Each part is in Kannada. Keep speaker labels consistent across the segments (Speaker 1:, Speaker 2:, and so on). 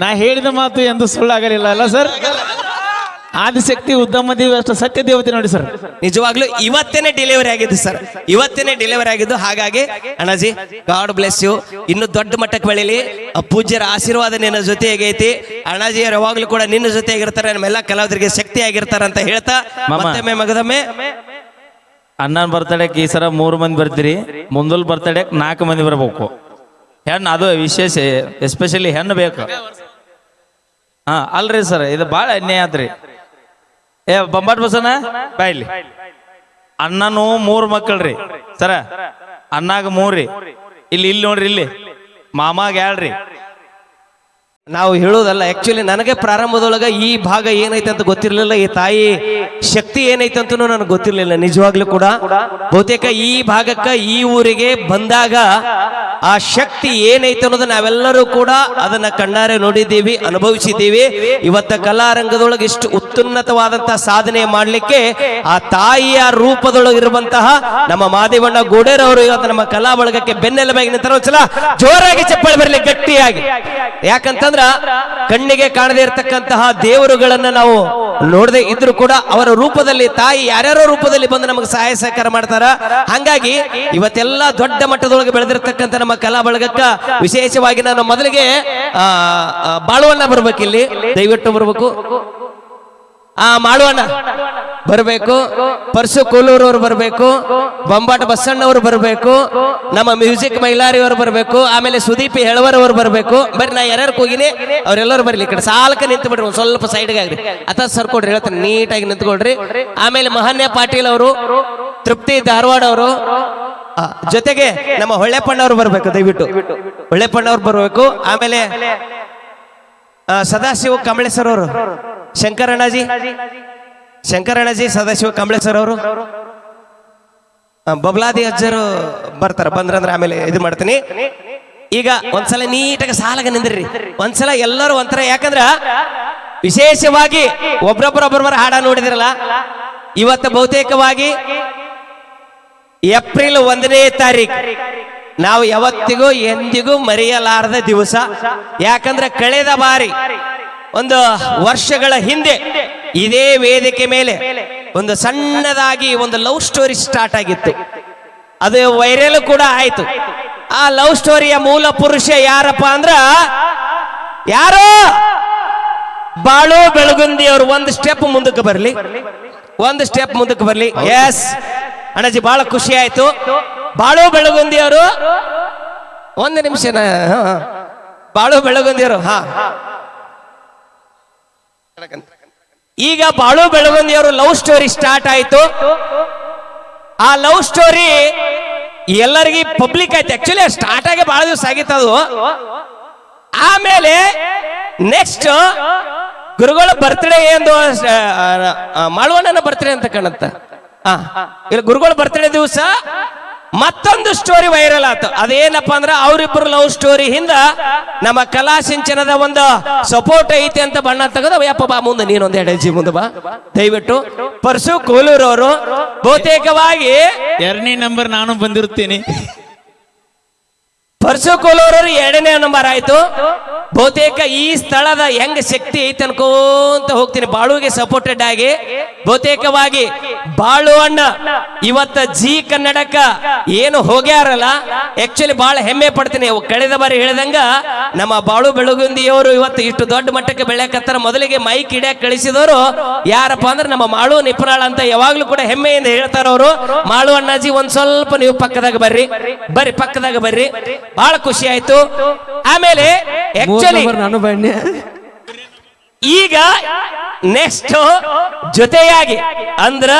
Speaker 1: ನಾ ಹೇಳಿದ ಮಾತು ಎಂದು ಸುಳ್ಳಾಗಲಿಲ್ಲ ಅಲ್ಲ ಸರ್? ಆದಿಶಕ್ತಿ ಉದ್ದಮ ದೇವಿ ಅಷ್ಟು ಸತ್ಯ ದೇವತೆ ನೋಡಿ ಸರ್.
Speaker 2: ನಿಜವಾಗ್ಲೂ ಇವತ್ತೇನೆ ಡೆಲಿವರಿ ಆಗಿದ್ದು ಸರ್. ಇವತ್ತೇನೆ ಡೆಲಿವರಿ ಆಗಿದ್ದು ಹಾಗಾಗಿ ಅಣ್ಣಾಜಿ ಗಾಡ್ ಬ್ಲೆಸ್ ಯು ಇನ್ನು ದೊಡ್ಡ ಮಟ್ಟಕ್ಕೆ ಬೆಳೀಲಿ. ಆ ಪೂಜ್ಯರ ಆಶೀರ್ವಾದ ನಿನ್ನ ಜೊತೆ ಐತಿ. ಅಣ್ಣಾಜಿ ಯಾವಾಗ್ಲೂ ಕೂಡ ನಿನ್ನ ಜೊತೆ ಆಗಿರ್ತಾರೆ ನಮ್ಮೆಲ್ಲ ಕಲಾವಿದರಿಗೆ ಶಕ್ತಿ ಆಗಿರ್ತಾರೆ ಅಂತ ಹೇಳ್ತಾ
Speaker 1: ಮತ್ತೆ
Speaker 2: ಮತ್ತೊಮ್ಮೆ ಮಗದೊಮ್ಮೆ.
Speaker 1: ಅಣ್ಣನ ಬರ್ತಡೇಕ್ ಈ ಸರ ಮೂರು ಮಂದಿ ಬರ್ತೀರಿ. ಮುಂದಲ್ ಬರ್ತಡೇಕ್ ನಾಲ್ಕು ಮಂದಿ ಬರ್ಬೇಕು. ಹೆಣ್ಣು ಅದು ವಿಶೇಷ ಎಸ್ಪೆಷಲಿ ಹೆಣ್ಣು ಬೇಕು. ಹಾ ಅಲ್ರಿ ಸರ್ ಇದು ಭಾಳ ಅನ್ಯಾಯ ಆತ್ರಿ. ಏ ಬೊಂಬಾಟ್ ಬಸನ ಬಾಯ್ಲಿ. ಅಣ್ಣನೂ ಮೂರು ಮಕ್ಕಳ್ರಿ. ಸರ ಅಣ್ಣಾಗ ಮೂರ್ರಿ ಇಲ್ಲಿ ಇಲ್ಲಿ ನೋಡ್ರಿ ಇಲ್ಲಿ. ಮಾಮಾಗ ಹೇಳ್ರಿ
Speaker 2: ನಾವು ಹೇಳೋದಲ್ಲ ಆ್ಯಕ್ಚುಲಿ ನನಗೆ ಪ್ರಾರಂಭದೊಳಗೆ ಈ ಭಾಗ ಏನೈತೆ ಅಂತ ಗೊತ್ತಿರಲಿಲ್ಲ. ಈ ತಾಯಿ ಶಕ್ತಿ ಏನೈತೆ ಅಂತ ನನಗೆ ಗೊತ್ತಿರಲಿಲ್ಲ. ನಿಜವಾಗ್ಲೂ ಕೂಡ ಬಹುತೇಕ ಈ ಭಾಗಕ್ಕೆ ಈ ಊರಿಗೆ ಬಂದಾಗ ಆ ಶಕ್ತಿ ಏನೈತೆ ಅನ್ನೋದು ನಾವೆಲ್ಲರೂ ಕೂಡ ಅದನ್ನ ಕಣ್ಣಾರೆ ನೋಡಿದ್ದೀವಿ, ಅನುಭವಿಸಿದ್ದೀವಿ. ಇವತ್ತ ಕಲಾರಂಗದೊಳಗೆ ಇಷ್ಟು ಉತ್ತುನ್ನತವಾದಂತಹ ಸಾಧನೆ ಮಾಡಲಿಕ್ಕೆ ಆ ತಾಯಿಯ ರೂಪದೊಳಗಿರುವಂತಹ ನಮ್ಮ ಮಾದೇವಣ್ಣ ಗೋಡೇರವರು ಇವತ್ತು ನಮ್ಮ ಕಲಾ ಬಳಗಕ್ಕೆ ಬೆನ್ನೆಲುಬಾಗಿ ನಿಂತರ ಜೋರಾಗಿ ಚಪ್ಪಳಿ ಬರಲಿ ಗಟ್ಟಿಯಾಗಿ. ಯಾಕಂತಂದ್ರ ಕಣ್ಣಿಗೆ ಕಾಣದೇ ಇರತಕ್ಕಂತಹ ದೇವರುಗಳನ್ನ ನಾವು ನೋಡದೆ ಇದ್ರು ಕೂಡ ಅವರ ರೂಪದಲ್ಲಿ ತಾಯಿ ಯಾರ್ಯಾರೋ ರೂಪದಲ್ಲಿ ಬಂದು ನಮಗೆ ಸಹಾಯ ಸಹಕಾರ ಮಾಡ್ತಾರ. ಹಂಗಾಗಿ ಇವತ್ತೆಲ್ಲ ದೊಡ್ಡ ಮಟ್ಟದೊಳಗೆ ಬೆಳೆದಿರ್ತಕ್ಕಂಥ ನಮ್ಮ ಕಲಾ ಬಳಗಕ್ಕ ವಿಶೇಷವಾಗಿ ನಾನು ಮೊದಲಿಗೆ ಆ ಆ, ಇಲ್ಲಿ ದಯವಿಟ್ಟು ಬರ್ಬೇಕು. ಆ ಮಾಡುವಣ್ಣ ಬರಬೇಕು. ಪರ್ಸು ಕೋಲೂರು ಬರಬೇಕು. ಬೊಂಬಾಟ ಬಸಣ್ಣವ್ರು ಬರಬೇಕು. ನಮ್ಮ ಮ್ಯೂಸಿಕ್ ಮೈಲಾರಿ ಅವರು ಬರಬೇಕು. ಆಮೇಲೆ ಸುದೀಪ್ ಹೆಳವರ್ ಬರಬೇಕು. ಬರ್ರಿ, ನಾ ಯಾರ್ಯಾರು ಹೋಗಿನಿ ಅವ್ರೆಲ್ಲರೂ ಬರ್ಲಿ ಈ ಕಡೆ. ಸಾಲಕ್ಕೆ ನಿಂತು ಬಿಡ್ರಿ ಒಂದು ಸ್ವಲ್ಪ ಸೈಡ್ಗೆ ಆಗ್ರಿ. ಅಥ ಸರ್ಕೊಡ್ರಿ ಹೇಳ್ತಾನೆ, ನೀಟಾಗಿ ನಿಂತ್ಕೊಳ್ರಿ. ಆಮೇಲೆ ಮಹಾನ್ಯ ಪಾಟೀಲ್ ಅವರು, ತೃಪ್ತಿ ಧಾರವಾಡ ಅವರು. ಜೊತೆಗೆ ನಮ್ಮ ಹೊಳ್ಳೆಪ್ಪಣ್ಣವ್ರು ಬರಬೇಕು, ದಯವಿಟ್ಟು. ಹೊಳ್ಳೆಪ್ಪಣ್ಣವ್ರು ಬರಬೇಕು. ಆಮೇಲೆ ಸದಾಶಿವ ಕಮಳೇಶ್ವರವರು ಶಂಕರಣ್ಣಜಿ ಶಂಕರಣ್ಣಜಿ ಸದಾಶಿವ ಕಂಬಳೇಶ್ವರ ಅವರು? ಬಬ್ಲಾದಿ ಅಜ್ಜರು ಬರ್ತಾರ, ಬಂದ್ರಂದ್ರೆ ಆಮೇಲೆ ಇದು ಮಾಡ್ತೀನಿ. ಈಗ ಒಂದ್ಸಲ ನೀಟಾಗಿ ಸಾಲಾಗ ನಿಂದ್ರಿ. ಒಂದ್ಸಲ ಎಲ್ಲರೂ ಒಂಥರ, ಯಾಕಂದ್ರ ವಿಶೇಷವಾಗಿ ಒಬ್ರೊಬ್ಬರೊಬ್ಬರೊಬ್ಬರ ಹಾಡ ನೋಡಿದಿರಲ್ಲ, ಇವತ್ತು ಬಹುತೇಕವಾಗಿ ಏಪ್ರಿಲ್ ಒಂದನೇ ತಾರೀಕು ನಾವು ಯಾವತ್ತಿಗೂ ಎಂದಿಗೂ ಮರೆಯಲಾರದ ದಿವಸ. ಯಾಕಂದ್ರೆ ಕಳೆದ ಬಾರಿ ಒಂದು ವರ್ಷಗಳ ಹಿಂದೆ ಇದೇ ವೇದಿಕೆ ಮೇಲೆ ಒಂದು ಸಣ್ಣದಾಗಿ ಒಂದು ಲವ್ ಸ್ಟೋರಿ ಸ್ಟಾರ್ಟ್ ಆಗಿತ್ತು. ಅದು ವೈರಲ್ ಕೂಡ ಆಯ್ತು. ಆ ಲವ್ ಸ್ಟೋರಿಯ ಮೂಲ ಪುರುಷ ಯಾರಪ್ಪ ಅಂದ್ರ ಯಾರು? ಬಾಳು ಬೆಳಗುಂದಿ ಅವರು ಒಂದು ಸ್ಟೆಪ್ ಮುಂದಕ್ಕೆ ಬರಲಿ. ಒಂದು ಸ್ಟೆಪ್ ಮುಂದಕ್ಕೆ ಬರಲಿ. ಎಸ್ ಅಣ್ಣಜಿ ಬಹಳ ಖುಷಿ ಆಯ್ತು. ಬಾಳು ಬೆಳಗುಂದಿ ಅವರು ಒಂದು ನಿಮಿಷ ಬಾಳು ಬೆಳಗುಂದಿ ಅವರು ಹಾ. ಈಗ ಬಾಳು ಬೆಳವಂದಿಯವರು ಲವ್ ಸ್ಟೋರಿ ಸ್ಟಾರ್ಟ್ ಆಯ್ತು. ಆ ಲವ್ ಸ್ಟೋರಿ ಎಲ್ಲರಿಗೂ ಪಬ್ಲಿಕ್ ಆಯ್ತು. ಆಕ್ಚುಲಿ ಸ್ಟಾರ್ಟ್ ಆಗಿ ಬಹಳ ದಿವಸ ಆಗಿತ್ತು ಅದು. ಆಮೇಲೆ ನೆಕ್ಸ್ಟ್ ಗುರುಗಳ ಬರ್ತ್ಡೇ ಎಂದು ಮಾಳವಣ್ಣನ ಬರ್ತ್ಡೇ ಅಂತ ಕಾಣುತ್ತ. ಇಲ್ಲ, ಗುರುಗಳ ಬರ್ತ್ಡೇ ದಿವಸ ಮತ್ತೊಂದು ಸ್ಟೋರಿ ವೈರಲ್ ಆಯ್ತು ಅದೇನಪ್ಪ ಅಂದ್ರೆ ಅವರಿಬ್ಬರು ಲವ್ ಸ್ಟೋರಿ ಹಿಂದ ನಮ್ಮ ಕಲಾ ಸಿಂಚನದ ಒಂದು ಸಪೋರ್ಟ್ ಐತಿ ಅಂತ ಬಣ್ಣ ತೆಗೆದು ಯಪ್ಪ ಬಾ ಮುಂದೆ ನೀನೊಂದು ಎಡಜಿ ಮುಂದೆ ಬಾ. ದಯವಿಟ್ಟು ಪರ್ಸು ಕೋಲೂರು ಅವರು ಬಹುತೇಕವಾಗಿ
Speaker 1: ಎರಡನೇ ನಂಬರ್ ನಾನು ಬಂದಿರುತ್ತೇನೆ.
Speaker 2: ಪರ್ಸು ಕೋಲೂರವರು ಎರಡನೇ ನಂಬರ್ ಆಯ್ತು. ಬಹುತೇಕ ಈ ಸ್ಥಳದ ಹೆಂಗ ಶಕ್ತಿ ಐತೆ ಅನ್ಕೋಂತ ಹೋಗ್ತೀನಿ. ಬಾಳುಗೆ ಸಪೋರ್ಟೆಡ್ ಆಗಿ, ಬಹುತೇಕವಾಗಿ ಬಾಳು ಅಣ್ಣ ಇವತ್ತ ಜಿ ಕನ್ನಡಕ ಏನು ಹೋಗ್ಯಾರಲ್ಲ ಆಕ್ಚುಲಿ ಬಹಳ ಹೆಮ್ಮೆ ಪಡ್ತೀನಿ. ಕಳೆದ ಬಾರಿ ಹೇಳಿದಂಗ ನಮ್ಮ ಬಾಳು ಬೆಳಗುಂದಿಯವರು ಇವತ್ತು ಇಷ್ಟು ದೊಡ್ಡ ಮಟ್ಟಕ್ಕೆ ಬೆಳೆಯಕತ್ತಾರ. ಮೊದಲಿಗೆ ಮೈಕ್ ಹಿಡಿಯಕ್ ಕಳಿಸಿದವರು ಯಾರಪ್ಪ ಅಂದ್ರೆ ನಮ್ಮ ಮಾಳು ನಿಪುಣಾಳ ಅಂತ ಯಾವಾಗ್ಲೂ ಕೂಡ ಹೆಮ್ಮೆಯಿಂದ ಹೇಳ್ತಾರ ಅವರು. ಮಾಳು ಅಣ್ಣಾಜಿ, ಒಂದ್ ಸ್ವಲ್ಪ ನೀವು ಪಕ್ಕದಾಗ ಬರ್ರಿ ಬರ್ರಿ, ಪಕ್ಕದಾಗ ಬರ್ರಿ. ಬಹಳ ಖುಷಿ ಆಯ್ತು. ಆಮೇಲೆ ಆಕ್ಚುಲಿ
Speaker 3: ನಾನು ಬನ್ನಿ
Speaker 2: ಈಗ ನೆಕ್ಸ್ಟ್ ಜೊತೆಯಾಗಿ ಅಂದ್ರ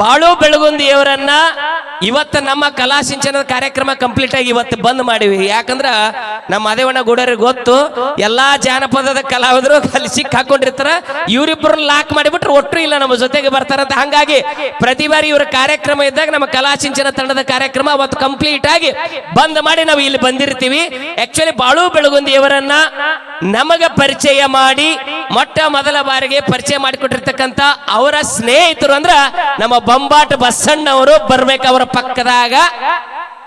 Speaker 2: ಬಾಳು ಬೆಳಗುಂದಿಯವರನ್ನ ಇವತ್ತ ನಮ್ಮ ಕಲಾ ಸಿಂಚನದ ಕಾರ್ಯಕ್ರಮ ಕಂಪ್ಲೀಟ್ ಆಗಿ ಇವತ್ತು ಬಂದ್ ಮಾಡಿವಿ. ಯಾಕಂದ್ರ ನಮ್ಮ ಮಾದೇವಣ್ಣ ಗೂಡರಿಗೆ ಗೊತ್ತು, ಎಲ್ಲಾ ಜಾನಪದದ ಕಲಾವಿದರು ಅಲ್ಲಿ ಸಿಕ್ಕ ಹಾಕೊಂಡಿರ್ತಾರ. ಇವರಿಬ್ಬರು ಲಾಕ್ ಮಾಡಿಬಿಟ್ರೆ ಒಟ್ಟು ಇಲ್ಲ, ನಮ್ಮ ಜೊತೆಗೆ ಬರ್ತಾರಂತ. ಹಂಗಾಗಿ ಪ್ರತಿ ಬಾರಿ ಇವರ ಕಾರ್ಯಕ್ರಮ ಇದ್ದಾಗ ನಮ್ಮ ಕಲಾ ಸಿಂಚನ ತಂಡದ ಕಾರ್ಯಕ್ರಮ ಅವತ್ತು ಕಂಪ್ಲೀಟ್ ಆಗಿ ಬಂದ್ ಮಾಡಿ ನಾವು ಇಲ್ಲಿ ಬಂದಿರ್ತೀವಿ. ಆಕ್ಚುಲಿ ಬಾಳು ಬೆಳಗುಂದಿಯವರನ್ನ ನಮಗ ಪರಿಚಯ ಮಾಡಿ, ಮೊಟ್ಟ ಮೊದಲ ಬಾರಿಗೆ ಪರಿಚಯ ಮಾಡಿಕೊಟ್ಟಿರ್ತಕ್ಕಂಥ ಅವರ ಸ್ನೇಹಿತರು ಅಂದ್ರ ನಮ್ಮ ಬೊಂಬಾಟ್ ಬಸ್ಸಣ್ಣವರು ಬರ್ಬೇಕು ಅವರ ಪಕ್ಕದಾಗ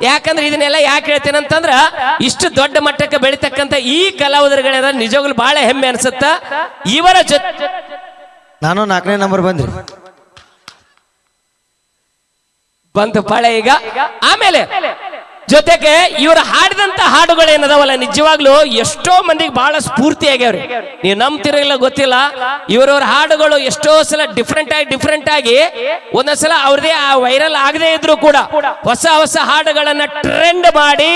Speaker 2: ಯಾಕಂದ್ರೆ ಇದನ್ನೆಲ್ಲ ಯಾಕೆ ಹೇಳ್ತೇನೆ ಅಂತಂದ್ರ ಇಷ್ಟು ದೊಡ್ಡ ಮಟ್ಟಕ್ಕೆ ಬೆಳಿತಕ್ಕಂತ ಈ ಕಲಾವಿದರುಗಳ ನಿಜವಾಗ್ಲು ಬಹಳ ಹೆಮ್ಮೆ ಅನ್ಸುತ್ತ? ಇವರ ಜೊತೆ
Speaker 3: ನಾನು ನಾಲ್ಕನೇ ನಂಬರ್ ಬಂದ್ರಿ.
Speaker 2: ಬಂತು ಪಾಳೆ ಈಗ. ಆಮೇಲೆ ಜೊತೆಗೆ ಇವರು ಹಾಡಿದಂತ ಹಾಡುಗಳು ಏನದವಲ್ಲ, ನಿಜವಾಗ್ಲೂ ಎಷ್ಟೋ ಮಂದಿಗೆ ಬಹಳ ಸ್ಫೂರ್ತಿ ಆಗ್ಯಾವ್ರಿ. ನೀವು ನಂಬ್ತಿರಲಿಲ್ಲ ಗೊತ್ತಿಲ್ಲ, ಇವರವ್ರ ಹಾಡುಗಳು ಎಷ್ಟೋ ಸಲ ಡಿಫ್ರೆಂಟ್ ಆಗಿ ಡಿಫ್ರೆಂಟ್ ಆಗಿ ಒಂದೊಂದ್ಸಲ ಅವ್ರದೇ ಆ ವೈರಲ್ ಆಗದೆ ಇದ್ರು ಕೂಡ ಹೊಸ ಹೊಸ ಹಾಡುಗಳನ್ನ ಟ್ರೆಂಡ್ ಮಾಡಿ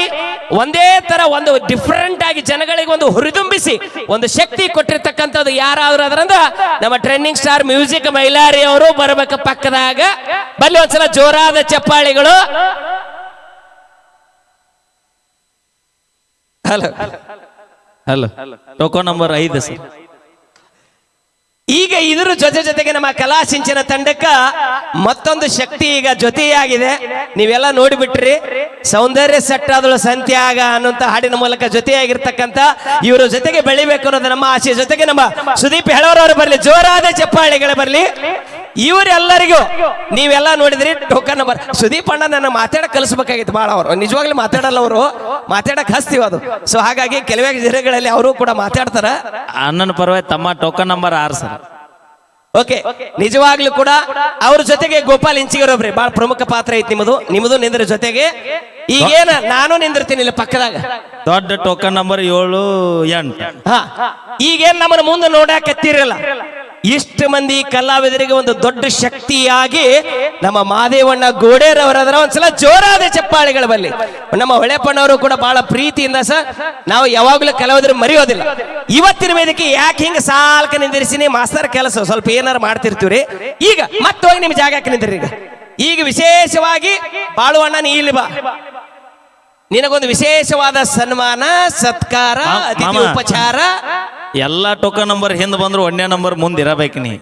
Speaker 2: ಒಂದೇ ತರ ಒಂದು ಡಿಫ್ರೆಂಟ್ ಆಗಿ ಜನಗಳಿಗೆ ಒಂದು ಹುರಿದುಂಬಿಸಿ, ಒಂದು ಶಕ್ತಿ ಕೊಟ್ಟಿರ್ತಕ್ಕಂಥದ್ದು ಯಾರಾದ್ರೂ ಅದ್ರಂದ್ರ ನಮ್ಮ ಟ್ರೆಂಡಿಂಗ್ ಸ್ಟಾರ್ ಮ್ಯೂಸಿಕ್ ಮೈಲಾರಿ ಅವರು ಬರ್ಬೇಕು ಪಕ್ಕದಾಗ. ಬಲ್ಲಿ ಒಂದ್ಸಲ ಜೋರಾದ ಚಪ್ಪಾಳಿಗಳು. ಹಲೋ.
Speaker 1: ಹಲೋ. ಟೋಕೋ ನಂಬರ್ ಐದು ಸರ್.
Speaker 2: ಈಗ ಇದರ ಜೊತೆ ಜೊತೆಗೆ ನಮ್ಮ ಕಲಾ ಸಿಂಚನ ತಂಡಕ್ಕ ಮತ್ತೊಂದು ಶಕ್ತಿ ಈಗ ಜೊತೆಯಾಗಿದೆ. ನೀವೆಲ್ಲ ನೋಡಿಬಿಟ್ರಿ. ಸೌಂದರ್ಯ ಸಟ್ಟಾದಳು ಸಂತ್ಯಾಗ ಅನ್ನುವಂತ ಹಾಡಿನ ಮೂಲಕ ಜೊತೆಯಾಗಿರ್ತಕ್ಕಂಥ ಇವರ ಜೊತೆಗೆ ಬೆಳಿಬೇಕು ಅನ್ನೋದು ನಮ್ಮ ಆಸೆ. ಜೊತೆಗೆ ನಮ್ಮ ಸುದೀಪ್ ಹೇಳೋರವರು ಬರಲಿ. ಜೋರಾದ ಚಪ್ಪಾಳಿಗಳು ಬರಲಿ. ಇವರೆಲ್ಲರಿಗೂ ನೀವೆಲ್ಲ ನೋಡಿದ್ರಿ ಟೋಕನ್ ನಂಬರ್ ಸುದೀಪ್ ಅಣ್ಣ ನನ್ನ ಮಾತಾಡಕ್ ಕಲಿಸ್ಬೇಕಾಗಿತ್ತು ಭಾಳ ಅವರು. ನಿಜವಾಗ್ಲೂ ಮಾತಾಡಲ್ಲ ಅವರು. ಮಾತಾಡಕ್ ಹಸ್ತೀವಿ ಅದು. ಸೊ ಹಾಗಾಗಿ ಕೆಲವೇ ಜಿಲ್ಲೆಗಳಲ್ಲಿ ಅವರು ಕೂಡ ಮಾತಾಡ್ತಾರ.
Speaker 1: ಅಣ್ಣನ ಪರವಾಗಿ ತಮ್ಮ ಟೋಕನ್ ನಂಬರ್ ಆರ್ ಸರ್.
Speaker 2: ಓಕೆ ನಿಜವಾಗ್ಲೂ ಕೂಡ ಅವ್ರ ಜೊತೆಗೆ ಗೋಪಾಲ್ ಇಂಚಿಗರೊಬ್ರಿ. ಬಹಳ ಪ್ರಮುಖ ಪಾತ್ರ ಐತಿ ನಿಮ್ಮದು. ನಿಮ್ಮದು ನಿಂದ್ರ ಜೊತೆಗೆ ಈಗೇನ ನಾನು ನಿಂದಿರ್ತೀನಿ ಇಲ್ಲಿ ಪಕ್ಕದಾಗ?
Speaker 1: ದೊಡ್ಡ ಟೋಕನ್ ನಂಬರ್ ಏಳು ಎಂಟು.
Speaker 2: ಹಾ ಈಗೇನ್ ನಮ್ಮನ್ನು ಮುಂದೆ ನೋಡಾಕತ್ತಿರಲ್ಲ ಇಷ್ಟು ಮಂದಿ ಕಲಾವಿದರಿಗೆ ಒಂದು ದೊಡ್ಡ ಶಕ್ತಿಯಾಗಿ ನಮ್ಮ ಮಾದೇವಣ್ಣ ಗೋಡೇರವರದ್ರ ಒಂದ್ಸಲ ಜೋರಾದ ಚಪ್ಪಾಳಿಗಳ ಬಲ್ಲಿ. ನಮ್ಮ ಹೊಳೆಪಣ್ಣವರು ಕೂಡ ಬಹಳ ಪ್ರೀತಿಯಿಂದ ಸರ್ ನಾವು ಯಾವಾಗಲೂ ಕಲಾವಿದರು ಮರೆಯೋದಿಲ್ಲ. ಇವತ್ತಿನ ವೇದಿಕೆ ಯಾಕೆ ಹಿಂಗ ಸಾಲ್ಕ ನಿಂದಿರಿಸಿನಿ? ಮಾಸ್ತರ್ ಕೆಲಸ ಸ್ವಲ್ಪ ಏನಾರು ಮಾಡ್ತಿರ್ತೀವ್ರಿ? ಈಗ ಮತ್ತೋಗಿ ನಿಮ್ ಜಾಗಕ್ಕೆ ನಿಂದಿರಿ ಈಗ? ಈಗ ವಿಶೇಷವಾಗಿ ಬಾಳುವಣ್ಣ ನೀ ಇಲ್ಲಿ ಬಾ. ನಿನಗೊಂದು ವಿಶೇಷವಾದ ಸನ್ಮಾನ ಸತ್ಕಾರ. ಅತಿಥಿ ಉಪಚಾರ.
Speaker 1: ಎಲ್ಲಾ ಟೋಕನ್ ನಂಬರ್ ಹಿಂದ್ ಬಂದ್ರು ಒಂದೇ ನಂಬರ್ ಮುಂದಿರಬೇಕು ನೀ.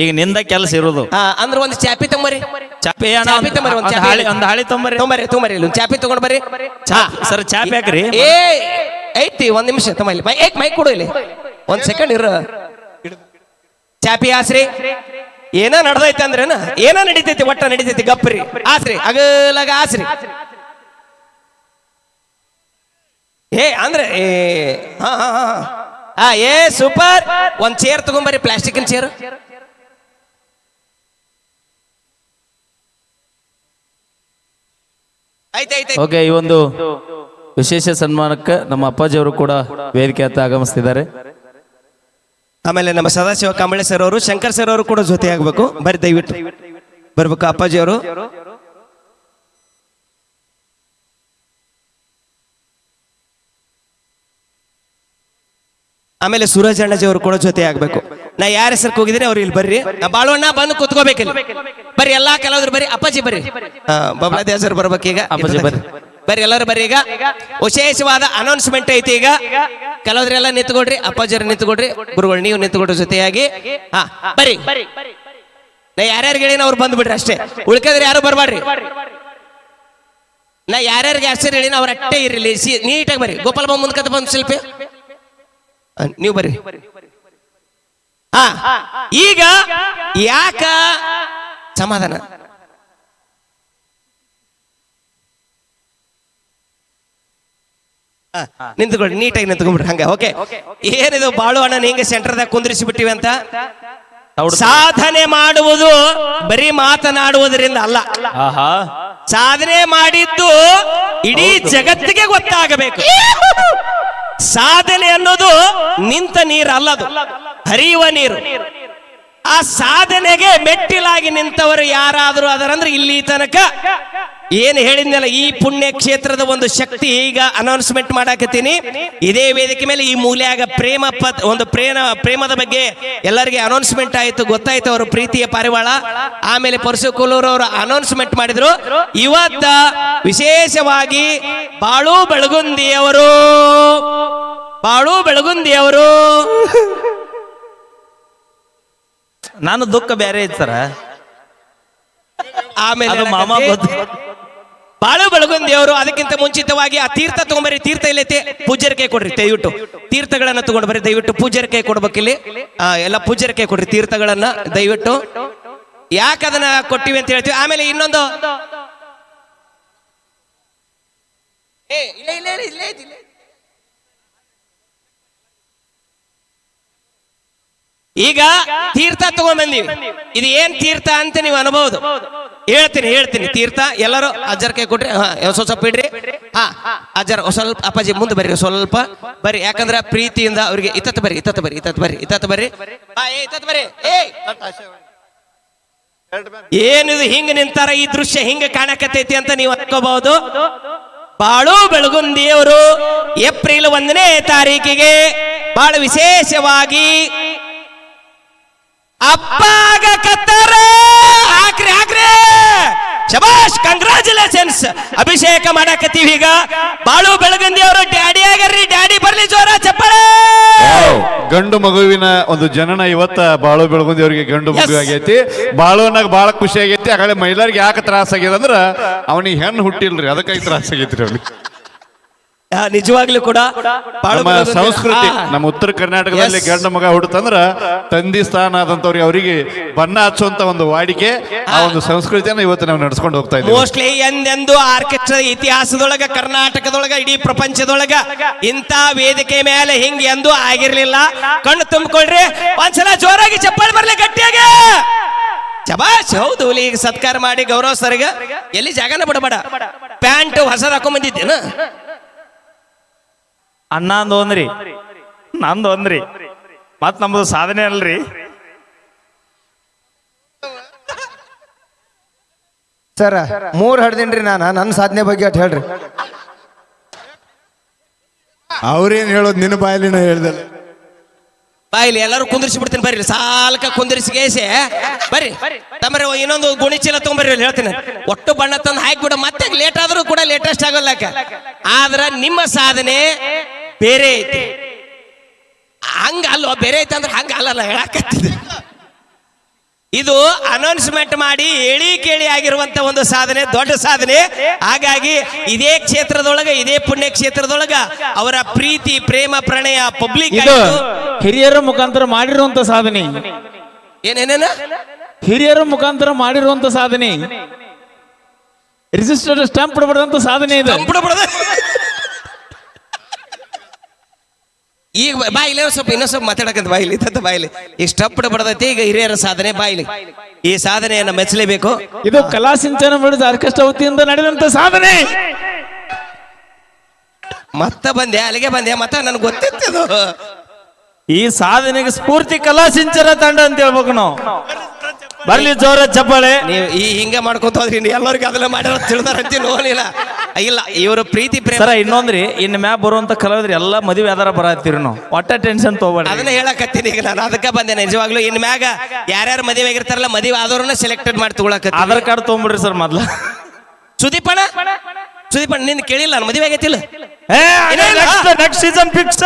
Speaker 1: ಈಗ ನಿಂದ ಕೆಲಸ ಇರೋದು.
Speaker 2: ಅಂದ್ರೆ ಒಂದು ಚಾಪಿ ತಗೊಂಬರಿ.
Speaker 1: ಚಾಪೆ
Speaker 2: ಚಾಪಿ ತಗೊಂಬರಿ ಒಂದು
Speaker 1: ಹಾಳಿ ಒಂದು ಹಾಳಿ ತೊಂಬರಿ
Speaker 2: ತೊಂಬರಿ ತೊಂಬರಿ ಇಲ್ಲಿ ಒಂದು ಚಾಪಿ ತಗೊಂಡು ಬರ್ರಿ.
Speaker 1: ಚಾ ಸರ್ ಚಾಪಿ ಹಾಕ್ರಿ.
Speaker 2: ಏ ಐತಿ ಒಂದು ನಿಮಿಷ ತಮ್ಮ ಇಲ್ಲಿ. ಮೈ ಏಕ್ ಮೈಕ್ ಕೊಡು ಇಲ್ಲಿ. ಒಂದ್ ಸೆಕೆಂಡ್ ಇರ. ಚಾಪಿ ಆಸ್ರಿ ಏನ ನಡ್ದೈತೆ ಅಂದ್ರೇನ? ಏನ ನಡೀತೈತಿ, ಒಟ್ಟ ನಡೀತೈತಿ, ಗಪ್ರಿ. ಆಸ್ರಿ, ಅಗಲಾಗ ಆಸ್ರಿ. ಏ, ಅಂದ್ರೆ, ಏ, ಹಾ ಏ, ಸೂಪರ್. ಒಂದ್ ಚೇರ್ ತಗೊಂಬರಿ ಪ್ಲಾಸ್ಟಿಕ್ ಚೇರ್
Speaker 1: ಓಕೆ, ಈ ಒಂದು ವಿಶೇಷ ಸನ್ಮಾನಕ್ಕೆ ನಮ್ಮ ಅಪ್ಪಾಜಿಯವರು ಕೂಡ ವೇದಿಕೆ ಹತ್ತ ಆಗಮಿಸ್ತಿದ್ದಾರೆ.
Speaker 2: ಆಮೇಲೆ ನಮ್ಮ ಸದಾಶಿವ ಕಾಂಬಳೆ ಸರ್ ಅವರು ಶಂಕರ್ ಸರ್ ಅವರು ಕೂಡ ಜೊತೆ ಆಗ್ಬೇಕು ಬರೀ ದಯವಿಟ್ಟು. ಬರ್ಬೇಕು ಅಪ್ಪಾಜಿ ಅವರು. ಆಮೇಲೆ ಸೂರಜ್ ಅಣ್ಣಜಿ ಅವರು ಕೂಡ ಜೊತೆ ಆಗ್ಬೇಕು ನಾ ಯಾರ ಹೆಸರು ಹೋಗಿದ್ರೆ ಅವ್ರು ಇಲ್ಲಿ ಬರ್ರಿ. ನಾ ಬಾಳುವಣ್ಣ ಬಂದು ಕುತ್ಕೋಬೇಕಿಲ್ಲ. ಬರ್ರಿ ಎಲ್ಲಾ ಕೆಲವ್ರು ಬರ್ರಿ. ಅಪ್ಪಾಜಿ ಬರ್ರಿ. ಬಬ್ಲಾದಿ ಹೆಸರು ಬರ್ಬೇಕೀಗ.
Speaker 1: ಅಪ್ಪಾಜಿ ಬರ್ರಿ.
Speaker 2: ಬರ್ರಿ ಎಲ್ಲರೂ ಬರ್ರಿ ಈಗ. ವಿಶೇಷವಾದ ಅನೌನ್ಸ್ಮೆಂಟ್ ಐತಿ ಈಗ. ಕೆಲವ್ರೆಲ್ಲ ನಿಂತ್ಕೊಡ್ರಿ ಅಪ್ಪಾಜರು ನಿಂತ್ಕೊಡ್ರಿ, ಗುರುಗಳು ನೀವು ನಿಂತ್ಕೊಡ್ರಿ ಜೊತೆಯಾಗಿ. ಹಾ, ಬರ್ರಿ. ನಾ ಯಾರ್ಯಾರಿಗೆ ಹೇಳಿನ ಅವ್ರು ಬಂದ್ಬಿಡ್ರಿ ಅಷ್ಟೇ. ಉಳ್ಕಂದ್ರೆ ಯಾರು ಬರ್ಬಾರ್ರಿ? ನಾ ಯಾರ್ಯಾರಿಗೆ ಹೆಸರು ಹೇಳಿನ ಅವ್ರ ಅಟ್ಟೆ ಇರಲಿ ನೀಟಾಗಿ ಬರ್ರಿ. ಗೋಪಾಲ ಬಾಬು ಮುಂದ್ಕತ್ತ ಬಂದು ಶಿಲ್ಪಿ. ನೀವು ಬರ್ರಿ. ಹಾ, ಈಗ ಯಾಕ ಸಮಾಧಾನ? ಆ, ನಿಂತ್ಕೊಳ್ರಿ ನೀಟಾಗಿ ನಿಂತ್ಕೊಂಡ್ಬಿಟ್ರಿ ಹಂಗ ಓಕೆ ಏನಿದು ಬಾಳು ಅಣ್ಣ ಹಿಂಗೆ ಸೆಂಟರ್ದಾಗ ಕುಂದ್ರಿಸಿ ಬಿಟ್ಟಿವಿ ಅಂತ? ಸಾಧನೆ ಮಾಡುವುದು ಬರೀ ಮಾತನಾಡುವುದರಿಂದ ಅಲ್ಲ. ಸಾಧನೆ ಮಾಡಿದ್ದು ಇಡೀ ಜಗತ್ತಿಗೆ ಗೊತ್ತಾಗಬೇಕು. ಸಾಧನೆ ಅನ್ನೋದು ನಿಂತ ನೀರು ಅಲ್ಲದು ಹರಿಯುವ ನೀರು. ಆ ಸಾಧನೆಗೆ ಮೆಟ್ಟಿಲಾಗಿ ನಿಂತವರು ಯಾರಾದರೂ ಅದರಂದ್ರೆ ಇಲ್ಲಿ ತನಕ ಏನು ಹೇಳಿದ್ನಲ್ಲ, ಈ ಪುಣ್ಯ ಕ್ಷೇತ್ರದ ಒಂದು ಶಕ್ತಿ ಈಗ ಅನೌನ್ಸ್ಮೆಂಟ್ ಮಾಡಾಕತ್ತೀನಿ. ಇದೇ ವೇದಿಕೆ ಮೇಲೆ ಈ ಮೂಲ್ಯಾಗ ಪ್ರೇಮ ಪತ್ ಒಂದು ಪ್ರೇಮ, ಪ್ರೇಮದ ಬಗ್ಗೆ ಎಲ್ಲರಿಗೆ ಅನೌನ್ಸ್ಮೆಂಟ್ ಆಯಿತು, ಗೊತ್ತಾಯ್ತು ಅವರು ಪ್ರೀತಿಯ ಪಾರಿವಾಳ. ಆಮೇಲೆ ಪರಶು ಕೋಲೂರು ಅವರು ಅನೌನ್ಸ್ಮೆಂಟ್ ಮಾಡಿದ್ರು. ಇವತ್ತ ವಿಶೇಷವಾಗಿ ಬಾಳು ಬೆಳಗುಂದಿಯವರು ಬಾಳು ಬೆಳಗುಂದಿಯವರು.
Speaker 1: ನಾನು ದುಃಖ ಬೇರೆ ಐತ್ ಸರ
Speaker 2: ಆಮೇಲೆ
Speaker 1: ಅದು ಮಾಮ? ಗೊತ್ತು.
Speaker 2: ಬಾಳು ಬೆಳಗುಂದಿಯವರು ಅದಕ್ಕಿಂತ ಮುಂಚಿತವಾಗಿ ಆ ತೀರ್ಥ ತಗೊಂಬರಿ ತೀರ್ಥ ಇಲ್ಲೈತೆ ಪೂಜ್ಯರ ಕೈ ಕೊಡ್ರಿ ದಯವಿಟ್ಟು ತೀರ್ಥಗಳನ್ನ ತಗೊಂಡು ಬರ್ರಿ ದಯವಿಟ್ಟು ಪೂಜ್ಯರ ಕೈ ಕೊಡ್ಬೇಕಿಲ್ಲಿ ಆ, ಎಲ್ಲ ಪೂಜ್ಯರ ಕೈ ಕೊಡ್ರಿ ತೀರ್ಥಗಳನ್ನ ದಯವಿಟ್ಟು ಯಾಕೆ ಅದನ್ನ ಕೊಟ್ಟಿವಿ ಅಂತ ಹೇಳ್ತೀವಿ ಆಮೇಲೆ ಇನ್ನೊಂದು ಏ ಇಲ್ಲ ಇಲ್ಲ ಇಲ್ಲ ಇಲ್ಲೇ ಐತಿ, ಇಲ್ಲೇ ಐತಿ. ಈಗ ತೀರ್ಥ ತಗೊಂಡ್ಬಂದೀವಿ. ಇದು ಏನ್ ತೀರ್ಥ ಅಂತ ನೀವು ಅನ್ಬಹುದು ಹೇಳ್ತೀನಿ ಹೇಳ್ತೀನಿ. ತೀರ್ಥ, ಎಲ್ಲರೂ ಅಜ್ಜರ್ ಕೈ ಕೊಟ್ರಿ. ಸ್ವಲ್ಪ ಇಡ್ರಿ. ಹಾ, ಅಜ್ಜರ್ ಸ್ವಲ್ಪ ಅಪ್ಪಾಜಿ ಮುಂದೆ ಬರ್ರಿ ಸ್ವಲ್ಪ ಬರ್ರಿ. ಯಾಕಂದ್ರೆ ಪ್ರೀತಿಯಿಂದ ಅವ್ರಿಗೆ ಇತ್ತತ್ ಬರ್ರಿ ಇತ್ತತ್ ಬರ್ರಿ ಇತ್ತತ್ ಬರ್ರಿ ಇತ್ತತ್ ಬರ್ರಿ. ಇತ್ತತ್ ಬರ್ರಿ. ಏ! ಏನಿದು ಹಿಂಗ ನಿಂತಾರ? ಈ ದೃಶ್ಯ ಹಿಂಗ ಕಾಣಕತ್ತೈತಿ ಅಂತ ನೀವು ಅನ್ಕೋಬಹುದು. ಬಾಳು ಬೆಳಗುಂದಿಯವರು ಏಪ್ರಿಲ್ ಒಂದನೇ ತಾರೀಕಿಗೆ ಬಹಳ ವಿಶೇಷವಾಗಿ ಅಪ್ಪಾಗ ಕತ್ತಾರ! ಹಾಕ್ರಿ ಹಾಕ್ರಿ! ಶಬಾಷ್ ಕಂಗ್ರಾಚುಲೇಷನ್ಸ್ ಅಭಿಷೇಕ ಮಾಡಕತ್ತೀವಿ ಈಗ. ಬಾಳು ಬೆಳಗಂದಿ ಅವರು ಡ್ಯಾಡಿ ಆಗರ್ರಿ ಡ್ಯಾಡಿ ಬರ್ಲಿ ಜೋರ ಚಪ್ಪಾಳೆ!
Speaker 4: ಗಂಡು ಮಗುವಿನ ಒಂದು ಜನನ ಇವತ್ತ ಬಾಳು ಬೆಳಗುಂದಿ ಅವರಿಗೆ ಗಂಡು ಮಗು
Speaker 2: ಆಗೈತಿ
Speaker 4: ಆಗೈತಿ. ಬಾಳುವನಾಗ ಬಾಳ ಖುಷಿ ಆಗೈತಿ. ಆಗಲೇ ಮಹಿಳೆಯರಿಗೆ ಯಾಕೆ ತ್ರಾಸ ಆಗ್ಯದ ಅಂದ್ರ ಅವನಿಗೆ ಹೆಣ್ಣು ಹುಟ್ಟಿಲ್ರಿ. ಅದಕ್ಕಾಗಿ ತ್ರಾಸ ಆಗೈತ್ರಿ ಅವ್ನಿಗೆ.
Speaker 2: ಆ, ನಿಜವಾಗ್ಲೂ ಕೂಡ
Speaker 4: ನಮ್ಮ ಸಂಸ್ಕೃತಿ ನಮ್ಮ ಉತ್ತರ ಕರ್ನಾಟಕದಲ್ಲಿ
Speaker 2: ಗಂಡ
Speaker 4: ಗಂಡು ಮಗ ಹುಡುತಂದ್ರ ತಂದಿ ಸ್ಥಾನ ಆದಂತವ್ರಿಗೆ ಅವರಿಗೆ ಬಣ್ಣ ಹಚ್ಚುವಂತ ಒಂದು ವಾಡಿಕೆ ಆ ಒಂದು ಸಂಸ್ಕೃತಿಯನ್ನು ಇವತ್ತು ನಾವು ನಡ್ಸ್ಕೊಂಡು ಹೋಗ್ತಾ ಇದ್ದೀವಿ.
Speaker 2: ಮೋಸ್ಟ್ಲಿ ಎಂದೆಂದು ಆರ್ಕೆಸ್ಟ್ರಾ ಇತಿಹಾಸದೊಳಗ ಕರ್ನಾಟಕದೊಳಗ ಇಡೀ ಪ್ರಪಂಚದೊಳಗ ಇಂಥ ವೇದಿಕೆ ಮೇಲೆ ಹಿಂಗ್ ಎಂದೂ ಆಗಿರ್ಲಿಲ್ಲ. ಕಣ್ಣು ತುಂಬಿಕೊಳ್ರಿ. ಒಂದ್ಸಲ ಜೋರಾಗಿ ಚಪ್ಪಾಳೆ ಬರ್ಲಿ ಗಟ್ಟಿಯಾಗಿ. ಚಬಾಶ್ ಹೌದು ಈಗ ಸತ್ಕಾರ ಮಾಡಿ ಗೌರವ ಸರ್ಗ ಎಲ್ಲಿ ಜಾಗನ ಬಿಡಬೇಡ. ಪ್ಯಾಂಟ್ ಹೊಸದಾಕೊಂಡ್ ಬಂದಿದ್ದೇನ?
Speaker 1: ಅಣ್ಣಂದು ಅಂದ್ರಿ. ನಂದು ಒಂದ್ರಿ ಮತ್ ನಮ್ದು ಸಾಧನೆ ಅಲ್ರಿ.
Speaker 3: ಸರ ಮೂರ್ ಹಡ್ದೇನ್ರಿ ನಾನು ನನ್ನ ಸಾಧನೆ ಬಗ್ಗೆ ಅಟ್ ಹೇಳ್ರಿ.
Speaker 5: ಅವ್ರೇನ್ ಹೇಳೋದು ನಿನ್ನ ಬಾಯಲಿನ ಹೇಳ್ದಲ್ಲ.
Speaker 2: ಬಾಯಿಲಿ ಎಲ್ಲರೂ ಕುಂದಿರಿಸಿ ಬಿಡ್ತೀನಿ ಬರ್ರಿ ಸಾಲ್ಕ ಕುಂದಿರಿಸಿ ಗೇಸೆ. ಬರ್ರಿ. ತಮ್ಮರಿ ಇನ್ನೊಂದು ಗುಣಿಚೀಲ ತಗೊಂಬರ್ರಿ ತೊಗೊಂಬರ್ರಿ ಇಲ್ಲಿ ಹೇಳ್ತೀನಿ. ಒಟ್ಟು ಬಣ್ಣ ತಂದು ಹಾಕಿಬಿಡ. ಮತ್ತೆ ಲೇಟ್ ಆದ್ರೂ ಕೂಡ ಲೇಟೆಸ್ಟ್ ಆಗೋಲ್ಲಕ ಆದ್ರ ನಿಮ್ಮ ಸಾಧನೆ ಬೇರೆ ಐತಿ. ಹಂಗ ಅಲ್ವ? ಬೇರೆ ಐತಿ ಅಂದ್ರೆ ಹಂಗ ಅಲ್ಲಲ್ಲ ಹೇಳಕತ್ತಿದೆ ಇದು ಅನೌನ್ಸ್ಮೆಂಟ್ ಮಾಡಿ ಹೇಳಿ ಕೇಳಿ ಆಗಿರುವಂತ ಒಂದು ಸಾಧನೆ ದೊಡ್ಡ ಸಾಧನೆ. ಹಾಗಾಗಿ ಇದೇ ಕ್ಷೇತ್ರದೊಳಗ ಇದೇ ಪುಣ್ಯ ಕ್ಷೇತ್ರದೊಳಗ ಅವರ ಪ್ರೀತಿ ಪ್ರೇಮ ಪ್ರಣಯ ಪಬ್ಲಿಕ್
Speaker 6: ಹಿರಿಯರ ಮುಖಾಂತರ ಮಾಡಿರುವಂತ ಸಾಧನೆ.
Speaker 2: ಏನೇನೇನ?
Speaker 6: ಹಿರಿಯರ ಮುಖಾಂತರ ಮಾಡಿರುವಂತ ಸಾಧನೆ. ರಿಜಿಸ್ಟರ್ಡ್ ಸ್ಟಾಂಪ್ ಸಾಧನೆ ಇದು.
Speaker 2: ಈಗ ಬಾಯಿಲಿ ಸ್ವಲ್ಪ ಇನ್ನೊಂದು ಸ್ವಲ್ಪ ಮಾತಾಡಕಂತ ಬಾಯಿಲಿ ತತ್ತ ಬಾಯಿಲಿ. ಈಗ ಸ್ಟಪ್ ಬಡದೈತಿ ಈಗ ಹಿರಿಯರ ಸಾಧನೆ ಬಾಯಿಲಿ. ಈ ಸಾಧನೆಯನ್ನ ಮೆಚ್ಚಲೇಬೇಕು.
Speaker 6: ಇದು ಕಲಾ ಸಿಂಚನ ಮಾಡಿದ ಆರ್ಕೆಸ್ಟ್ರಾ ವತಿಯಿಂದ ನಡೆದಂತ ಸಾಧನೆ.
Speaker 2: ಮತ್ತ ಬಂದೆ ಅಲ್ಲಿಗೆ ಬಂದೆ ಮತ್ತ ನನ್ಗೆ ಗೊತ್ತಿತ್ತು
Speaker 1: ಈ ಸಾಧನೆಗೆ ಸ್ಫೂರ್ತಿ ಕಲಾ ಸಿಂಚನ ತಂಡ ಅಂತ ಹೇಳ್ಬೇಕು ನಾವು. ಬರ್ಲಿ ಜೋರ ಚಪ್ಪಾಳೆ.
Speaker 2: ನೀವು ಈ ಹಿಂಗೆ ಮಾಡ್ಕೊತ ಹೋದ್ರಿ ಎಲ್ಲರಿಗೂ ಅದೆಲ್ಲ ಮಾಡಿರೋ ತಿಳಿದಾರ ಅಂತ ನೋಡಿಲ್ಲ ಇಲ್ಲ ಇವರು ಪ್ರೀತಿ ಪ್ರೇಮ.
Speaker 1: ಸರ ಇನ್ನೊಂದ್ರಿ ಇನ್ ಮ್ಯಾಪ್ ಬರುವಂತ ಕಲಾವಿದ್ರಿ ಎಲ್ಲ ಮದುವೆ ಆಧಾರ ಬರತ್ತೀರಿ ನಾವು. ಒಟ್ಟ ಟೆನ್ಷನ್ ತಗೋಬೇಡ
Speaker 2: ಅದನ್ನ ಹೇಳಕತ್ತೀನಿ ಈಗ ನಾನು ಅದಕ್ಕೆ ಬಂದೆ ನಿಜವಾಗ್ಲೂ ಇನ್ ಮ್ಯಾಗ ಯಾರ್ಯಾರು ಮದುವೆ ಆಗಿರ್ತಾರಲ್ಲ ಮದುವೆ ಆದವ್ರನ್ನ ಸೆಲೆಕ್ಟೆಡ್ ಮಾಡಿ ತಗೊಳಕ
Speaker 1: ಆಧಾರ್ ಕಾರ್ಡ್ ತೊಗೊಂಬಿಡ್ರಿ ಸರ್ ಮೊದ್ಲ.
Speaker 2: ಸುದೀಪಣ್ಣ? ಸುದೀಪಣ್ಣ ನಿನ್ ಕೇಳಿಲ್ಲ ನಾನು ಮದುವೆ ಆಗೈತಿಲ್ಲ?
Speaker 1: ನೆಕ್ಸ್ಟ್ ಸೀಸನ್ ಫಿಕ್ಸ್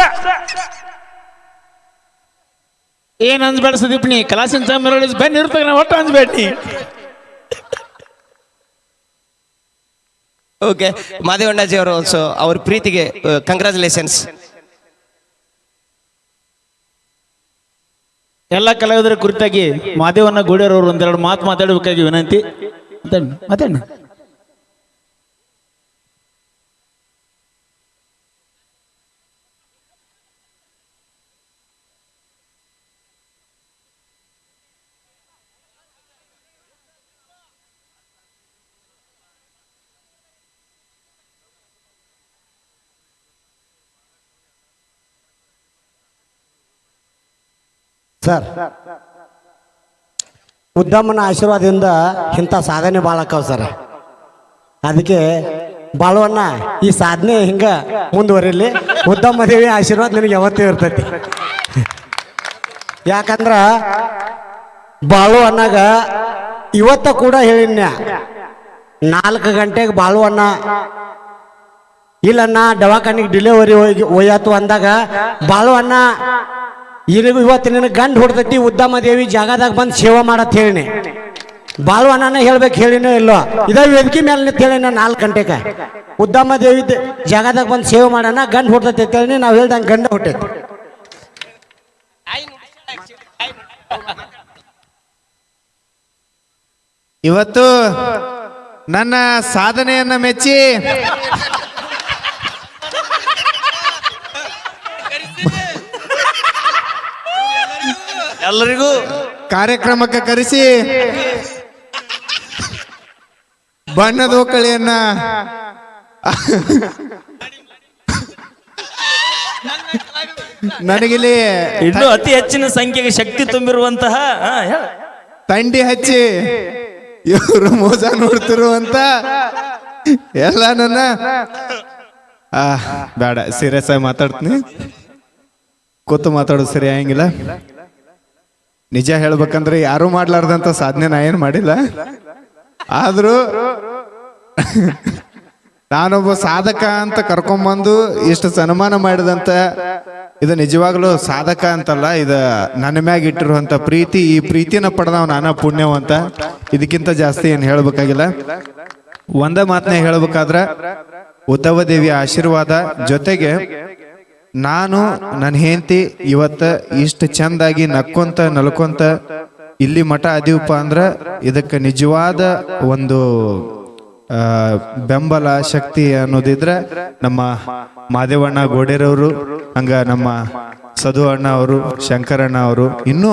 Speaker 6: ಏನ್ ಅಂಜಬೇಡ ಸುದೀಪ್ ನೀ? ಕಲಾಸಿನ ಮೆರವಣಿಗೆ ಬೆನ್ ಇರ್ತದೆ ನಾ ಒಟ್ಟು ಅಂಜಬೇಡ ನೀ
Speaker 2: ಓಕೆ ಮಾದೇವಣ್ಣಾಜಿ ಅವರು ಸೊ ಅವ್ರ ಪ್ರೀತಿಗೆ ಕಂಗ್ರಾಚುಲೇಷನ್ಸ್
Speaker 6: ಎಲ್ಲ ಕಲಾವಿದರ ಕುರಿತಾಗಿ ಮಾದೇವಣ್ಣ ಗೋಡೆಯವರು ಒಂದೆರಡು ಮಾತು ಮಾತಾಡಬೇಕಾಗಿ ವಿನಂತಿ. ಮಾತಾಡಿ
Speaker 7: ಸರ್, ಉದ್ದಮ್ಮನ ಆಶೀರ್ವಾದದಿಂದ ಇಂಥ ಸಾಧನೆ ಭಾಳ ಸರ್. ಅದಕ್ಕೆ ಬಾಳುವಣ್ಣ, ಈ ಸಾಧನೆ ಹಿಂಗ ಮುಂದುವರಿಲಿ. ಉದ್ದಮ್ಮ ದೇವಿ ಆಶೀರ್ವಾದ ನಿನಗೆ ಯಾವತ್ತೂ ಇರ್ತೈತಿ. ಯಾಕಂದ್ರ ಬಾಳು ಅನ್ನಾಗ ಇವತ್ತ ಕೂಡ ಹೇಳಿನ್ಯ. ನಾಲ್ಕು ಗಂಟೆಗೆ ಬಾಳು ಅಣ್ಣ ಇಲ್ಲಣ್ಣ, ದವಾಖಾನಿಗೆ ಡಿಲಿವರಿ ಹೋಗಿ ಒಯ್ಯಾತು ಅಂದಾಗ ಬಾಳು ಅಣ್ಣ ಈಗ ಇವತ್ತು ನಿನ್ನ ಗಂಡ ಹೊಡ್ತೈತಿ ಉದ್ದಮ ದೇವಿ ಜಾಗದಾಗ ಬಂದು ಸೇವೆ ಮಾಡತ್ ಹೇಳಿನಿ. ಬಾಳು ಹೇಳ್ಬೇಕು ಹೇಳಿನೋ ಇಲ್ಲೋ? ಇದೇ ವೇದಿಕೆ ಮೇಲೆ ನಿಂತು ಹೇಳಿನ ನಾಲ್ಕು ಗಂಟೆಗೆ ಉದ್ದಮ್ಮ ದೇವಿ ಜಾಗದಾಗ ಬಂದು ಸೇವೆ ಮಾಡೋಣ, ಗಂಡ ಹೊಡ್ತೈತಿ ಅಂತ ಹೇಳಿ ನಾವು ಹೇಳ್ದಂಗೆ ಗಂಡ ಹುಟ್ಟೈತಿ
Speaker 5: ಇವತ್ತು ನನ್ನ ಸಾಧನೆಯನ್ನ ಮೆಚ್ಚಿ
Speaker 2: ಎಲ್ಲರಿಗೂ
Speaker 5: ಕಾರ್ಯಕ್ರಮಕ್ಕೆ ಕರೆಸಿ ಬಣ್ಣದ ಒಕ್ಕಳಿಯನ್ನ ನನಗಿಲ್ಲಿ
Speaker 1: ಇನ್ನು ಅತಿ ಹೆಚ್ಚಿನ ಸಂಖ್ಯೆಗೆ ಶಕ್ತಿ ತುಂಬಿರುವಂತಹ ಹಾ, ಹೇಳು.
Speaker 5: ತಂಡಿ ಹಚ್ಚಿ ಇವರು ಮೋಸ ನೋಡ್ತಿರುವಂತ ಎಲ್ಲ ನನ್ನ ಆ ಬೇಡ ಸೀರಿಯಸ್ ಆಗಿ ಮಾತಾಡ್ತೀನಿ ಕೂತು ಮಾತಾಡೋದು ಸರಿ ಆಗಂಗಿಲ್ಲ ನಿಜ ಹೇಳ್ಬೇಕಂದ್ರೆ ಯಾರು ಮಾಡ್ಲಾರ್ದಂತ ಸಾಧನೆ ನಾ ಏನು ಮಾಡಿಲ್ಲ. ಆದ್ರೂ ನಾನೊಬ್ಬ ಸಾಧಕ ಅಂತ ಕರ್ಕೊಂಬಂದು ಇಷ್ಟು ಸನ್ಮಾನ ಮಾಡಿದಂತ, ಇದು ನಿಜವಾಗ್ಲೂ ಸಾಧಕ ಅಂತಲ್ಲ, ಇದು ನನ್ನ ಮ್ಯಾಗ ಇಟ್ಟಿರುವಂತ ಪ್ರೀತಿ, ಈ ಪ್ರೀತಿನ ಪಡೆದವ್ ನಾನ ಪುಣ್ಯವಂತ ಇದಕ್ಕಿಂತ ಜಾಸ್ತಿ ಏನು ಹೇಳ್ಬೇಕಾಗಿಲ್ಲ. ಒಂದ ಮಾತನ್ನ ಹೇಳ್ಬೇಕಾದ್ರ, ಉದ್ದವ ದೇವಿಯ ಆಶೀರ್ವಾದ ಜೊತೆಗೆ ನಾನು ನನ್ನ ಹೆಂಡತಿ ಇವತ್ತ ಇಷ್ಟು ಚಂದಾಗಿ ನಕ್ಕೊಂತ, ನಲ್ಕೊಂತ, ಇಲ್ಲಿ ಮಠ ಅದೀವಪ್ಪ ಅಂದ್ರೆ ಇದಕ್ಕೆ ನಿಜವಾದ ಒಂದು ಬೆಂಬಲ ಶಕ್ತಿ ಅನ್ನೋದಿದ್ರೆ ನಮ್ಮ ಮಾದೇವಣ್ಣ ಗೋಡೆರವರು, ಹಂಗ ನಮ್ಮ ಸದು ಅಣ್ಣ ಅವರು ಶಂಕರಣ್ಣ ಅವರು, ಇನ್ನೂ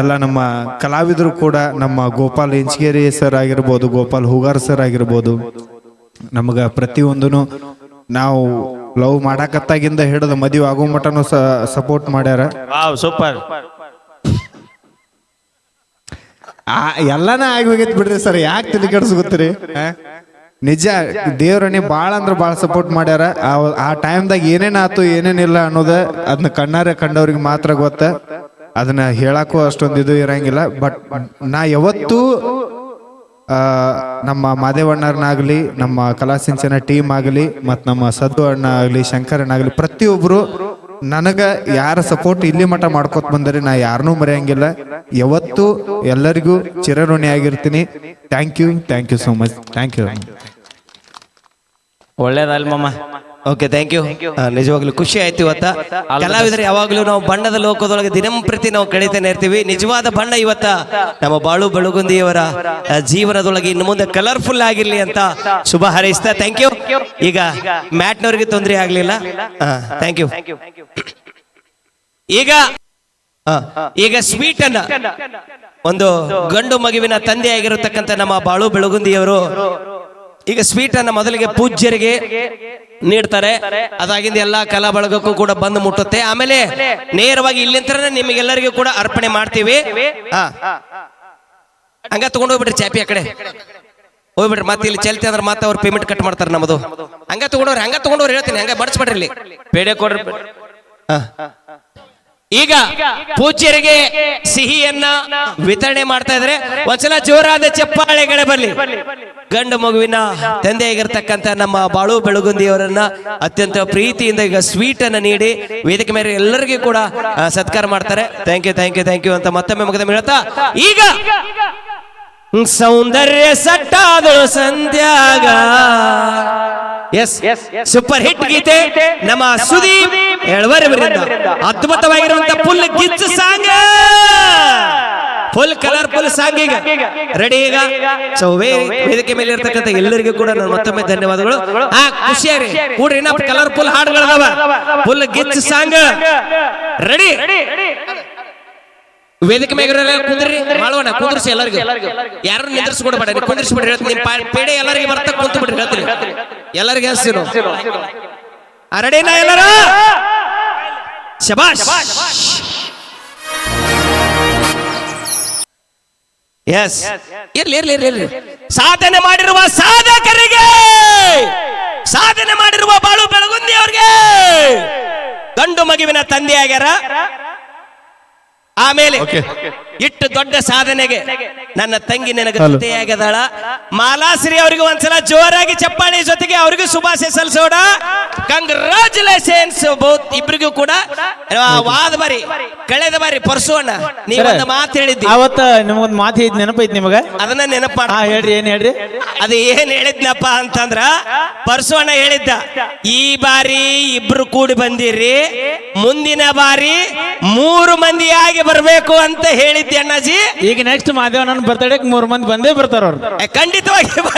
Speaker 5: ಎಲ್ಲ ನಮ್ಮ ಕಲಾವಿದರು ಕೂಡ ನಮ್ಮ ಗೋಪಾಲ್ ಇಂಚಗೇರಿ ಸರ್ ಆಗಿರ್ಬೋದು, ಗೋಪಾಲ್ ಹೂಗಾರ್ ಸರ್ ಆಗಿರ್ಬೋದು, ನಮಗ ಪ್ರತಿಯೊಂದೂ ನಾವು ಲವ್ ಮಾಡಾಕತ್ತಾಗಿಂದ ಹಿಡಿದು ಮದುವೆ ಆಗೋ ಮಟನು ಸಪೋರ್ಟ್ ಮಾಡ್ಯಾರ.
Speaker 1: ವಾವ್ ಸೂಪರ್
Speaker 5: ಆ ಎಲ್ಲಾನ ಆಗಿ ಹೋಗೈತಿ ಬಿಡ್ರಿ ಸರ್ ಯಾಕೆ ತಲೆ ಕೆಡಿಸ್ಕೊತೀರಿ ನಿಜ ದೇವ್ರನಿ ಭಾಳ ಅಂದ್ರೆ ಭಾಳ ಸಪೋರ್ಟ್ ಮಾಡ್ಯಾರ. ಆ- ಟೈಮ್ದಾಗ ಏನೇನಾತು ಏನೇನಿಲ್ಲ ಅನ್ನೋದ ಅದನ್ನ ಕಣ್ಣಾರೆ ಕಂಡವ್ರಿಗೆ ಮಾತ್ರ ಗೊತ್ತ. ಅದನ್ನ ಹೇಳಕ್ಕೂ ಅಷ್ಟೊಂದು ಇದು ಇರಂಗಿಲ್ಲ. ಬಟ್ ನಾ ಯಾವತ್ತೂ ನಮ್ಮ ಮಾದೇವಣ್ಣರನ್ನಾಗಲಿ, ನಮ್ಮ ಕಲಾಸಿಂಚನ ಟೀಮ್ ಆಗಲಿ ಮತ್ತು ನಮ್ಮ ಸದ್ದು ಅಣ್ಣ ಆಗಲಿ ಶಂಕರಣ್ಣ ಆಗಲಿ ಪ್ರತಿಯೊಬ್ಬರು ನನಗ ಯಾರ ಸಪೋರ್ಟ್ ಇಲ್ಲಿ ಮಠ ಮಾಡ್ಕೊತ ಬಂದರೆ ನಾ ಯಾರನ್ನೂ ಮರೆಯಂಗಿಲ್ಲ. ಯಾವತ್ತು ಎಲ್ಲರಿಗೂ ಚಿರಋಣಿ ಆಗಿರ್ತೀನಿ. Thank you thank you so much thank you
Speaker 1: ಒಳ್ಳೇದಲ್ ಮಮ್ಮ
Speaker 2: ಓಕೆ ಥ್ಯಾಂಕ್ ಯು ನಿಜವಾಗ್ಲೂ ಖುಷಿ ಆಯ್ತು ಇವತ್ತ. ಕಲಾವಿದರು ಯಾವಾಗಲೂ ನಾವು ಬಣ್ಣದ ಲೋಕದೊಳಗೆ ದಿನಂಪ್ರತಿ ನಾವು ಕಳೀತಾನೆ ಇರ್ತೀವಿ. ನಿಜವಾದ ಬಣ್ಣ ಇವತ್ತ. ನಮ್ಮ ಬಾಳು ಬೆಳಗುಂದಿಯವರ ಜೀವನದೊಳಗೆ ಇನ್ನು ಮುಂದೆ ಕಲರ್ಫುಲ್ ಆಗಿರ್ಲಿ ಅಂತ ಶುಭ ಹಾರೈಸ್ತಾ ಥ್ಯಾಂಕ್ ಯು ಈಗ ಮ್ಯಾಟ್ನವ್ರಿಗೆ ತೊಂದರೆ ಆಗ್ಲಿಲ್ಲ. ಥ್ಯಾಂಕ್ ಯು ಈಗ ಈಗ ಸ್ವೀಟ್ ಅನ್ನ ಒಂದು ಗಂಡು ಮಗುವಿನ ತಂದೆ ನಮ್ಮ ಬಾಳು ಬೆಳಗುಂದಿಯವರು ಈಗ ಸ್ವೀಟ್ ಅನ್ನ ಮೊದಲಿಗೆ ಪೂಜ್ಯರಿಗೆ ನೀಡ್ತಾರೆ. ಅದಾಗಿಂದ ಎಲ್ಲಾ ಕಲಾ ಬಳಗಕ್ಕೂ ಕೂಡ ಬಂದು ಮುಟ್ಟುತ್ತೆ. ಆಮೇಲೆ ನೇರವಾಗಿ ಇಲ್ಲಿಂದ ನಿಮಗೆಲ್ಲರಿಗೂ ಕೂಡ ಅರ್ಪಣೆ ಮಾಡ್ತೀವಿ. ಹಾ. ಹಂಗ ತಗೊಂಡು ಹೋಗ್ಬಿಟ್ರಿ ಚಾಪಿ ಆ ಕಡೆ. ಹೋಗ್ಬಿಟ್ರಿ ಮತ್ತೆ ಇಲ್ಲಿ ಚಲ್ತಿ ಅಂದ್ರೆ ಮತ್ತೆ ಅವ್ರು ಪೇಮೆಂಟ್ ಕಟ್ ಮಾಡ್ತಾರೆ ನಮ್ಮದು. ಹಂಗ ತಗೊಂಡವ್ರಿ ಹಂಗ ತಗೊಂಡವ್ರು ಹೇಳ್ತೀನಿ. ಹಂಗ ಬಡಿಸ್ಬಿಡ್ರಿ ಇಲ್ಲಿ.
Speaker 1: ಪೇಡೆ ಕೊಡ್ರಿ.
Speaker 2: ಹಾ. ಈಗ ಪೂಜ್ಯರಿಗೆ ಸಿಹಿಯನ್ನ ವಿತರಣೆ ಮಾಡ್ತಾ ಇದ್ರೆ ಒಂದ್ಸಲ ಜೋರಾದ ಚಪ್ಪಾಳೆಗಳೇ ಬರ್ಲಿ ಗಂಡು ಮಗುವಿನ ತಂದೆಯಾಗಿರ್ತಕ್ಕಂಥ ನಮ್ಮ ಬಾಳು ಬೆಳಗುಂದಿಯವರನ್ನ ಅತ್ಯಂತ ಪ್ರೀತಿಯಿಂದ ಈಗ ಸ್ವೀಟ್ ಅನ್ನು ನೀಡಿ ವೇದಿಕೆ ಮೇಲೆ ಎಲ್ಲರಿಗೂ ಕೂಡ ಸತ್ಕಾರ ಮಾಡ್ತಾರೆ. Thank you thank you thank you ಅಂತ ಮತ್ತೊಮ್ಮೆ ಮುಗಿದ ಹೇಳ್ತಾ ಈಗ ಸೌಂದರ್ಯ ಸಟ್ಟಾದಳು ಸಂಧ್ಯಾಗ. ಎಸ್ ಸೂಪರ್ ಹಿಟ್ ಗೀತೆ ನಮ್ಮ ಸುದೀಪ್ ಎಳವರವರಿಂದ ಅದ್ಭುತವಾಗಿರುವಂತ full ಗಿಚ್ಚು song. Full colour full song ಈಗ. ರೆಡಿ ಈಗ. ವೇದಿಕೆ ಮೇಲೆ ಇರ್ತಕ್ಕಂಥ ಎಲ್ಲರಿಗೂ ಕೂಡ ನಾನು ಮತ್ತೊಮ್ಮೆ ಧನ್ಯವಾದಗಳು. ಆ ಖುಷಿಯಾರಿ. ಕೂಡ್ರಿ ಇನ್ನ ಕಲರ್ಫುಲ್ ಹಾಡುಗಳದಾವ. ಫುಲ್ ಗಿಚ್ ಸಾಂಗ್ ರೆಡಿ ವೇದಿಕೆ ಮೇಲೆ ಕುಂದ್ರಿ. ಮಾಡೋಣ ಕುಂದ್ರಿಸಿ ಎಲ್ಲರಿಗೂ. ಯಾರು ನಿಂದ್ರಿಸ್ಕೊಡ್ಬೇಡ ಕುಂದ್ರಿಸ್ಬಿಡ್ರಿ ಹೇಳ್ತೀನಿ. ಪೇಡೆ ಎಲ್ಲರಿಗೆ ಬರ್ತಾ ಕುಂತು ಬಿಡ್ರಿ ಹೇಳ್ತೀನಿ. ಎಲ್ಲರಿಗೆ ಹಸ್ತಿನು ರೆಡಿನಾ ಎಲ್ಲರೂ? ಶಬಾಷ್. ಎಸ್ ಇರ್ಲಿ ಇರ್ಲಿ ಇರ್ಲಿ ಇರ್ಲಿ. ಸಾಧನೆ ಮಾಡಿರುವ ಸಾಧಕರಿಗೆ ಸಾಧನೆ ಮಾಡಿರುವ ಬಾಳು ಬೆಳಗುಂದಿ ಅವ್ರಿಗೆ ಗಂಡು ಮಗುವಿನ ತಂದೆ ಆಗ್ಯಾರ ಆಮೇಲೆ ಇಟ್ಟು ದೊಡ್ಡ ಸಾಧನೆಗೆ. ನನ್ನ ತಂಗಿ ನನಗೆ ಜೊತೆಯಾಗದಾಳ ಮಾಲಾಶ್ರೀ ಅವರಿಗೆ ಒಂದ್ಸಲ ಜೋರಾಗಿ ಚಪ್ಪಾಳಿ ಜೊತೆಗೆ ಅವರಿಗೂ ಶುಭಾಶಯ ಸಲ್ಲಿಸೋಣ. ಕಂಗ್ರಾಚುಲೇಷನ್ಸ್ ಬಹುತ್ ಇಬ್ರಿಗೂ ಕೂಡ. ವಾದ ಬಾರಿ ಕಳೆದ ಬಾರಿ ಪರ್ಸೋಣ. ನೀವೊಂದು ಮಾತು ಹೇಳಿದ್ದಿ.
Speaker 6: ಅವತ್ತ ನಿಮಗೊಂದು ಮಾತು ಹೇಳಿದ್ ನೆನಪೈತಿ ನಿಮಗ?
Speaker 2: ಅದನ್ನ ನೆನಪು ಮಾಡ
Speaker 6: ಹೇಳ್ರಿ ಏನ್ ಹೇಳ್ರಿ?
Speaker 2: ಅದು ಏನ್ ಹೇಳಿದ್ನಪ್ಪ ಅಂತಂದ್ರ ಪರ್ಸೋಣ ಹೇಳಿದ್ದ ಈ ಬಾರಿ ಇಬ್ರು ಕೂಡಿ ಬಂದಿರಿ ಮುಂದಿನ ಬಾರಿ ಮೂರು ಮಂದಿಯಾಗಿ ಬರಬೇಕು ಅಂತ ಹೇಳಿದ್ದೆ ಅಣ್ಣಾಜಿ?
Speaker 6: ಈಗ ನೆಕ್ಸ್ಟ್ ಮಾದೇವಣ್ಣನ ಬರ್ತಡೇಕ್ ಮೂರ್ ಮಂದಿ ಬಂದೇ ಬರ್ತಾರ ಅವ್ರು.
Speaker 2: ಖಂಡಿತವಾಗಿ